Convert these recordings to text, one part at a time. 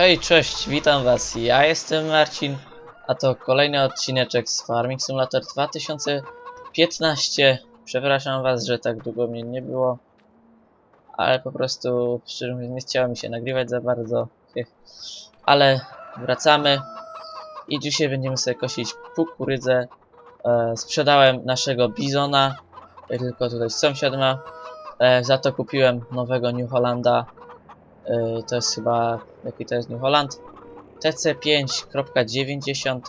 Hej, cześć, witam was. Ja jestem Marcin, a to kolejny odcineczek z Farming Simulator 2015. Przepraszam was, że tak długo mnie nie było, ale po prostu szczerze mówiąc nie chciało mi się nagrywać za bardzo. Ale wracamy i dzisiaj będziemy sobie kosić kukurydzę. E, sprzedałem naszego bizona, tylko tutaj sąsiad ma. E, za to kupiłem nowego New Hollanda. E, to jest chyba, jaki to jest New Holland? TC5.90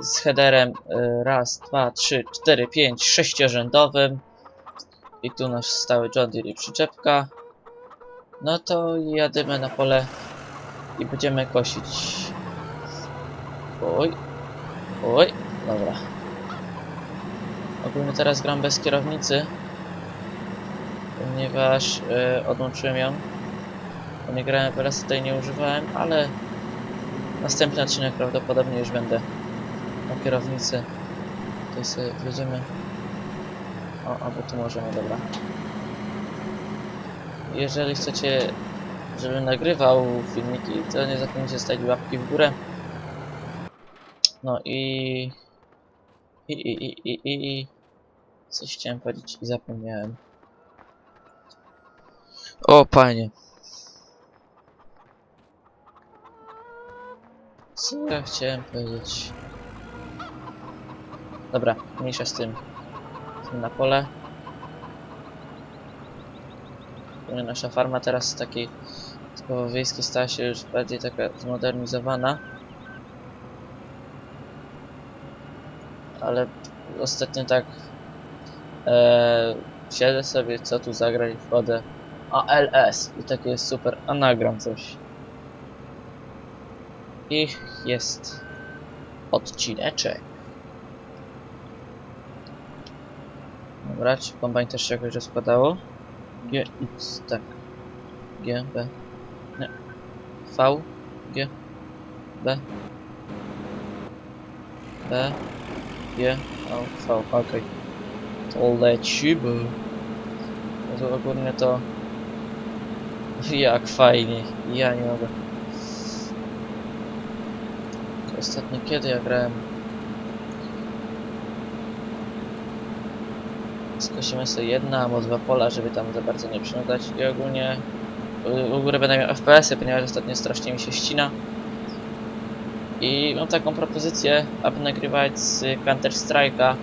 z headerem e, raz, dwa, trzy, cztery, pięć, sześciorzędowym. I tu nasz stały John Deere przyczepka. No to jadymy na pole i będziemy kosić. Oj, oj, dobra. Ogólnie teraz gram bez kierownicy, ponieważ e, odłączyłem ją. Bo nie grałem teraz tutaj nie używałem, ale następny odcinek prawdopodobnie już będę na kierownicy. Tutaj sobie wjedziemy. O, albo tu możemy, dobra. Jeżeli chcecie, żebym nagrywał filmiki, to nie zapomnijcie stawić łapki w górę. No i... I, i, i, i, i, i... Coś chciałem powiedzieć i zapomniałem. O, panie. Co ja chciałem powiedzieć? Dobra, mniejsza z tym. Idźmy na pole. Nasza farma teraz z takiej typowo wiejskiej stała się już bardziej taka zmodernizowana. Ale ostatnio tak e, siedzę sobie, co tu zagrać, wchodzę ALS i takie jest super, a nagram coś. I jest odcineczek. Dobra, czy kombajn też się jakoś rozkładało? G, X, tak. G, B. Nie. V, G, B. B, G, V, V, okej. To lecimy. To ogólnie to... Jak fajnie, ja nie mogę. Ostatnio kiedy ja grałem? Skosimy sobie jedna albo dwa pola, żeby tam za bardzo nie przynudzać i ogólnie u- góry będę miał FPS-y, ponieważ ostatnio strasznie mi się ścina. I mam taką propozycję, aby nagrywać z Counter Strike'a.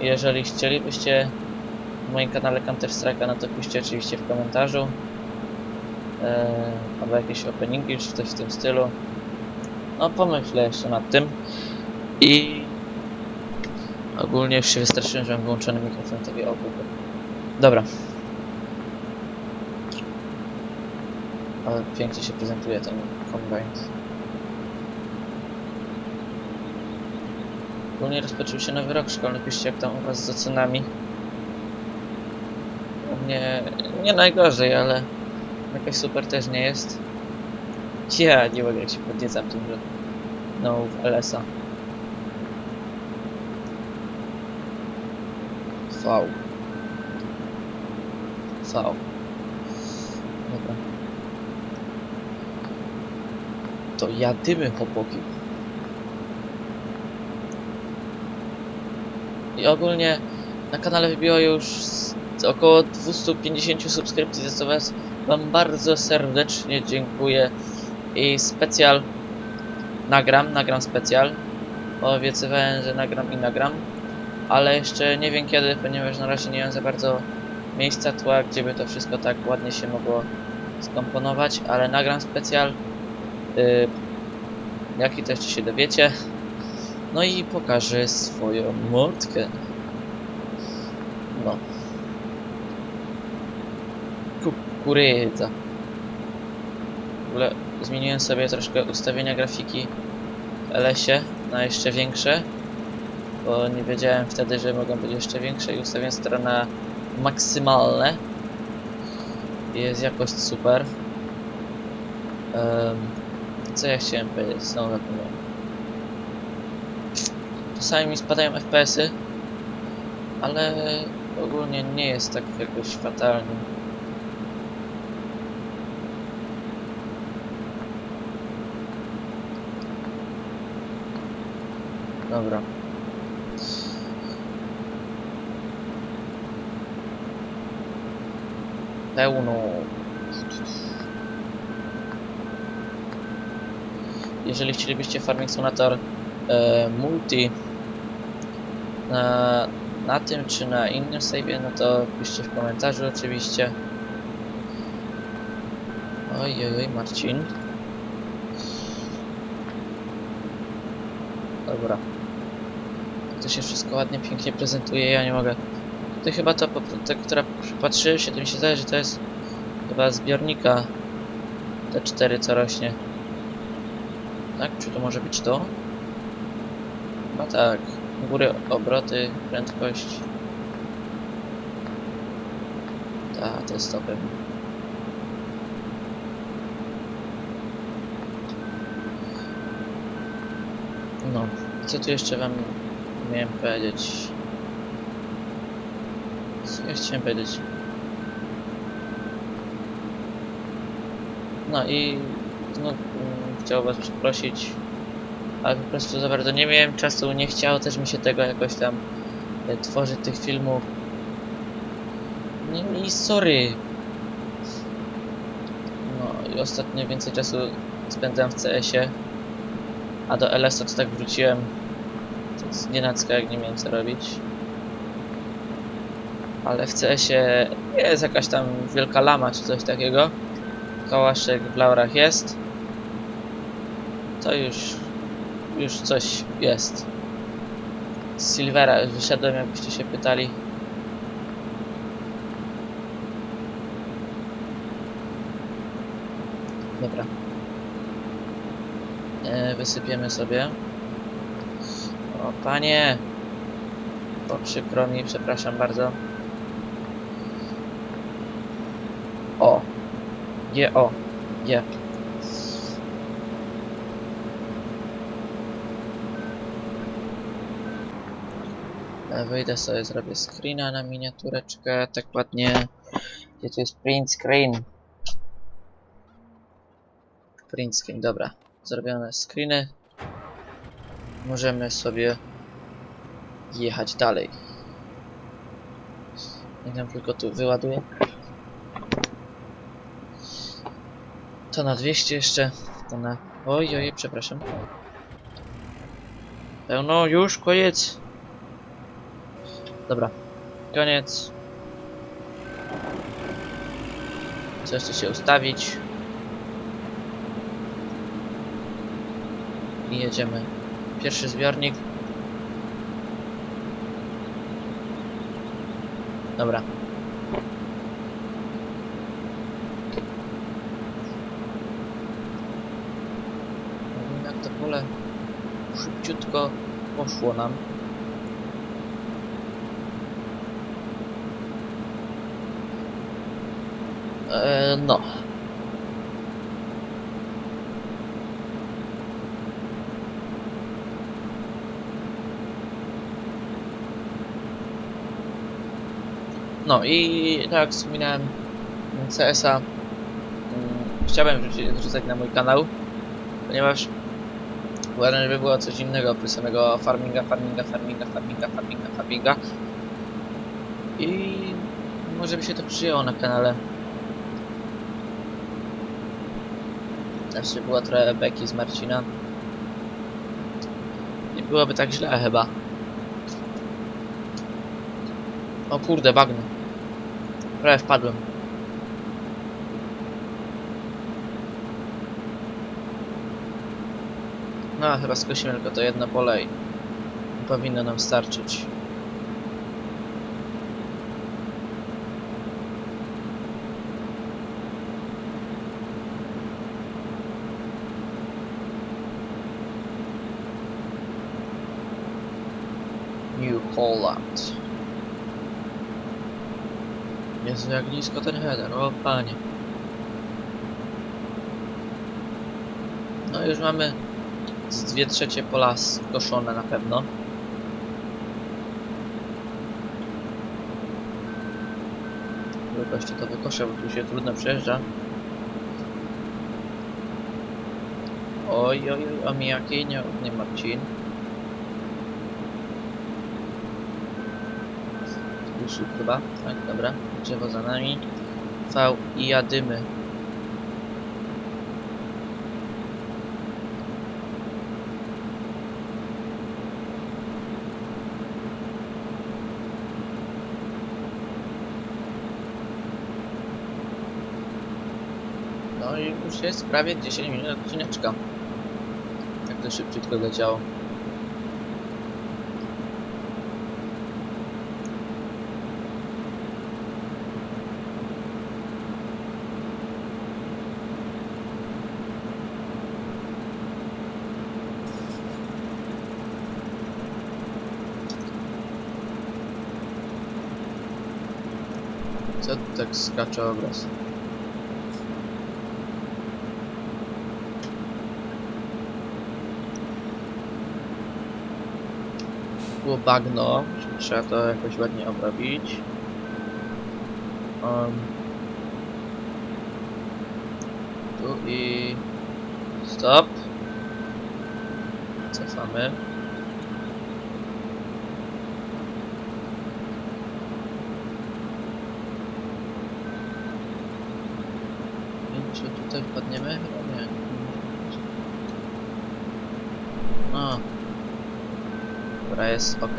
Jeżeli chcielibyście w moim kanale Counter Strike'a, no to piszcie oczywiście w komentarzu. Eee, albo jakieś openingi, czy coś w tym stylu. No pomyślę jeszcze nad tym. I ogólnie już się wystraszyłem, że mam wyłączony mikrofon tobie o Google. Dobra. Ale pięknie się prezentuje ten kombajn. Ogólnie rozpoczął się nowy rok szkolny. Piszcie jak tam u was z ocenami. U mnie nie najgorzej, ale jakoś super też nie jest. Ja nie mogę jak się podniecam tym, że no w LS-a. V. V. Dobra. To jadymy chłopaki. I ogólnie na kanale wybiło już około 250 subskrypcji, za co wam bardzo serdecznie dziękuję i specjal nagram, nagram specjal. Obiecywałem, że nagram i nagram, ale jeszcze nie wiem kiedy, ponieważ na razie nie mam za bardzo miejsca tła, gdzie by to wszystko tak ładnie się mogło skomponować, ale nagram specjal. Yy, jaki to jeszcze się dowiecie. No i pokażę swoją mordkę. No. Kukurydza. W ogóle zmieniłem sobie troszkę ustawienia grafiki LS-ie na jeszcze większe, bo nie wiedziałem wtedy, że mogą być jeszcze większe i ustawiłem stronę na maksymalne. Jest jakość super. Em, co ja chciałem powiedzieć? Znowu zapomniałem. Czasami mi spadają FPS-y, ale ogólnie nie jest tak jakoś fatalnie. Dobra. Pełno. Jeżeli chcielibyście Farming Simulator e, Multi na, na tym czy na innym save'ie, no to piszcie w komentarzu oczywiście. Oj, oj, Marcin. Dobra. To się wszystko ładnie, pięknie prezentuje, ja nie mogę. Ty chyba to, po- ta, która patrzyłem się, to mi się zdaje, że to jest chyba zbiornika te cztery co rośnie. Tak? Czy to może być to? Chyba tak. Góry, obroty, prędkość. Tak, to jest to pewnie. No, co tu jeszcze wam miałem powiedzieć? Co ja chciałem powiedzieć? No i no, chciałbym was przeprosić, ale po prostu za bardzo nie miałem czasu, nie chciało też mi się tego jakoś tam e, tworzyć tych filmów. Nie, i sorry. No i ostatnio więcej czasu spędzam w CS-ie, a do LS-a tak wróciłem tak z nienacka, jak nie miałem co robić. Ale w CS-ie jest jakaś tam wielka lama czy coś takiego. Kałaszek w laurach jest. To już, już coś jest. Z Silvera wyszedłem, jakbyście się pytali. Dobra. E, wysypiemy sobie. O, panie! O, przykro mi, przepraszam bardzo. O! Je, o! Je. Wyjdę sobie, zrobię screena na miniatureczkę, tak ładnie. Gdzie tu jest print screen? Print screen, dobra. Zrobione screeny. Możemy sobie jechać dalej. Ja tam tylko tu wyładuję. To na 200 jeszcze. To na... Oj, oj, przepraszam. Pełno, już, koniec. Dobra, koniec. Co jeszcze się ustawić? I jedziemy. Pierwszy zbiornik. Dobra. Jak to pole szybciutko poszło nam. Eee, no. No i tak jak wspominałem, CS-a mm, chciałem wrzucić, na mój kanał, ponieważ uważam, żeby było coś innego oprócz samego farminga, farminga, farminga, farminga, farminga, farminga. I może by się to przyjęło na kanale. Znaczy była trochę beki z Marcina. Nie byłoby tak źle chyba. O kurde, bagno. Prawie wpadłem. No, chyba skosimy tylko to jedno pole i powinno nam starczyć. New Holland. Jezu, jak nisko ten header, o panie. No już mamy z dwie trzecie pola skoszone na pewno. Goście to wykoszę, bo tu się trudno przejeżdża. Oj, oj, oj, omijaki, nie, nie Marcin. Słup chyba. Tak, dobra. Drzewo za nami. V i jadymy. No i już jest prawie 10 minut odcineczka. Tak to szybciutko leciało. Co tak skacze obraz? było bagno, trzeba to jakoś ładnie obrobić. Um, tu i stop. Cofamy. I czy tutaj wpadniemy? Chyba nie. O. Dobra, jest ok.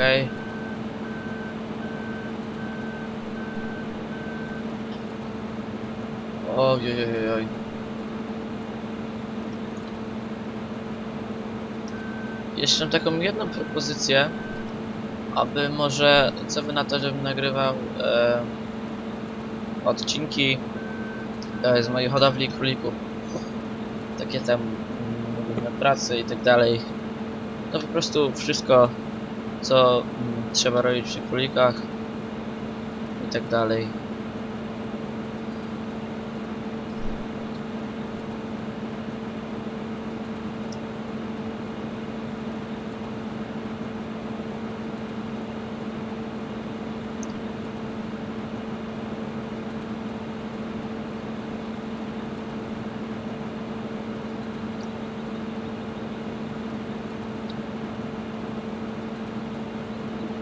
Oj, oj, oj, oj. Jeszcze mam taką jedną propozycję, aby może, co wy na to, żebym nagrywał e, odcinki z mojej hodowli królików. Takie tam mm, na pracy i tak dalej. No po prostu wszystko, co mm, trzeba robić przy królikach i tak dalej.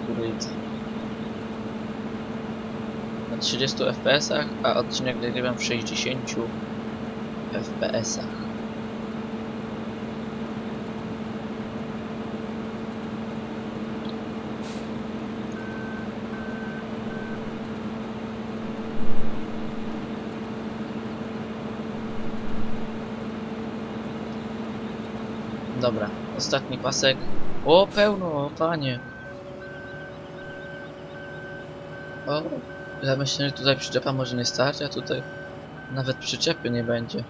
Królicy. Na 30 fps, a odcinek nagrywam w 60 fps. Dobra, ostatni pasek. O, pełno, panie. O, ja myślę, że tutaj przyczepa może nie stać, a tutaj nawet przyczepy nie będzie.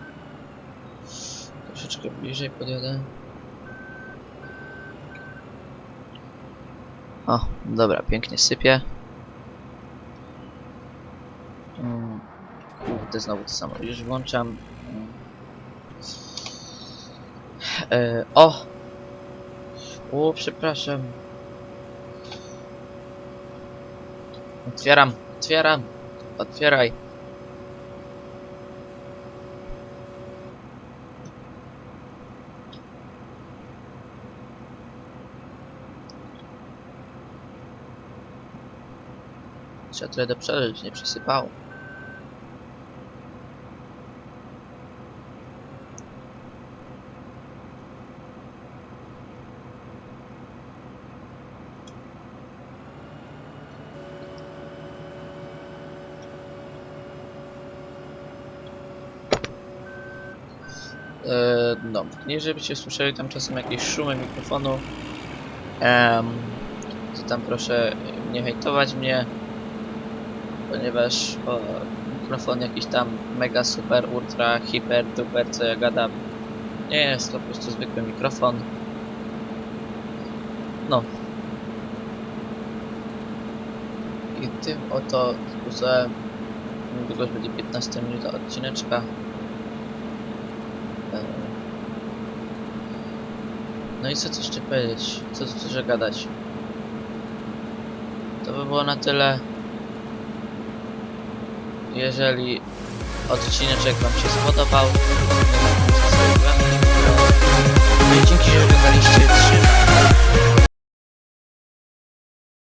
Troszeczkę bliżej podjadę. O, dobra, pięknie sypie. Mm, Kurde, znowu to samo. Już włączam. mm. E, o! O, przepraszam. Otwieram, otwieram. Otwieraj. Trzeba trochę do przodu, nie przysypało. E, no, nie żebyście słyszeli tam czasem jakieś szumy mikrofonu. To tam proszę nie hejtować mnie, ponieważ o, mikrofon jakiś tam mega super, ultra, hiper, duper, co ja gadam. Nie jest to po prostu zwykły mikrofon. No. I tym oto sposobem już będzie 15 minut odcineczka. E, No i co tu jeszcze powiedzieć? Co tu dużo gadać? To by było na tyle. Jeżeli odcineczek Wam się spodobał, no i dzięki, że oglądaliście.